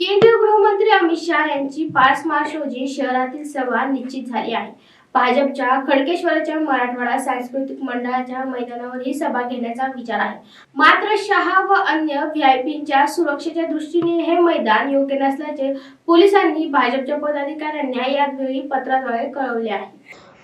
केंद्रीय गृहमंत्री अमित शहा यांची पाच मार्च रोजी शहरातील सभा निश्चित झाली आहे. भाजपच्या खडकेश्वरच्या मराठवाडा सांस्कृतिक मंडळाच्या मैदानावर ही सभा घेण्याचा विचार आहे. मात्र शहा व अन्य व्हीआयपींच्या सुरक्षेच्या दृष्टीने हे मैदान योग्य नसल्याचे पोलिसांनी भाजपच्या पदाधिकाऱ्यांना यावेळी पत्राद्वारे कळवले आहे.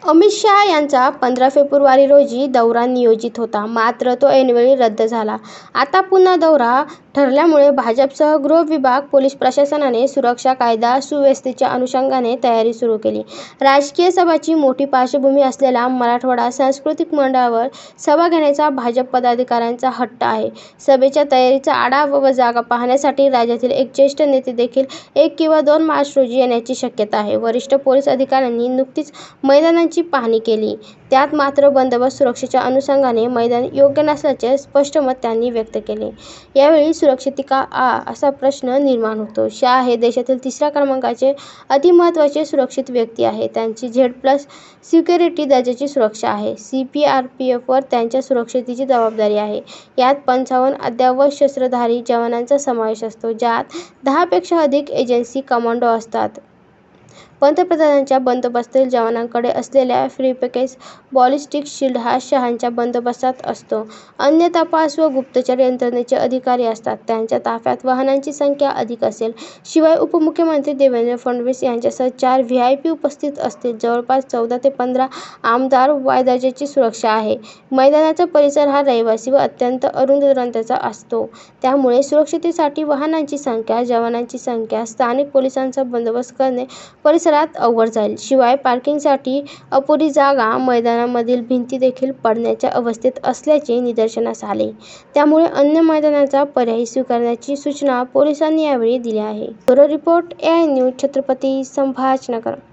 अमित शहा यांचा पंधरा फेब्रुवारी रोजी दौरा नियोजित होता. मात्र तो ऐनवेळी रद्द झाला. आता पुन्हा दौरा ठरल्यामुळे भाजपसह गृह विभाग पोलीस प्रशासनाने सुरक्षा कायदा सुव्यवस्थेच्या अनुषंगाने तयारी सुरू केली. राजकीय सभाची मोठी पार्श्वभूमी असलेल्या मराठवाडा सांस्कृतिक मंडळावर सभा घेण्याचा भाजप पदाधिकाऱ्यांचा हट्ट आहे. सभेच्या तयारीचा आढावा व जागा पाहण्यासाठी राज्यातील एक ज्येष्ठ नेते देखील एक किंवा दोन मार्च रोजी येण्याची शक्यता आहे. वरिष्ठ पोलीस अधिकाऱ्यांनी नुकतीच मैदानाची पाहणी केली. त्यात मात्र बंदोबस्त सुरक्षेच्या अनुषंगाने मैदान योग्य नसल्याचे स्पष्ट मत त्यांनी व्यक्त केले. यावेळी सुरक्षितता आ असा प्रश्न निर्माण होतो. शाह हे देशातील तिसऱ्या क्रमांकाचे अतिमहत्त्वाचे सुरक्षित व्यक्ती आहे त्यांची झेड प्लस सिक्युरिटी दर्जाची सुरक्षा आहे. सी पी आर पी एफवर त्यांच्या सुरक्षेची जबाबदारी आहे. यात पंचावन्न अद्यावत शस्त्रधारी जवानांचा समावेश असतो ज्यात दहापेक्षा अधिक एजन्सी कमांडो असतात. पंतप्रधानांच्या बंदोबस्तील जवानांकडे असलेल्या फ्री बॉलिस्टिक शील्ड हा शहांच्या बंदोबस्तात असतो. अन्य तपास व गुप्तचर यंत्रणेचे अधिकारी असतात. त्यांच्या ताफ्यात वाहनांची संख्या अधिक असेल. शिवाय उपमुख्यमंत्री देवेंद्र फडणवीस यांच्यासह चार व्हीआयपी उपस्थित असतील. जवळपास चौदा ते पंधरा आमदार वायदर्जाची सुरक्षा आहे. मैदानाचा परिसर हा रहिवासी व अत्यंत अरुंद रंध्राचा असतो. त्यामुळे सुरक्षिततेसाठी वाहनांची संख्या जवानांची संख्या स्थानिक पोलिसांचा बंदोबस्त करणे परिसरात अवघड जाईल. शिवाय पार्किंगसाठी अपुरी जागा मैदानामधील भिंती देखील पडण्याच्या अवस्थेत असल्याचे निदर्शनास आले. त्यामुळे अन्य मैदानाचा पर्याय स्वीकारण्याची सूचना पोलिसांनी यावेळी दिली आहे. Bureau report A news Chhatrapati Sambhajinagar.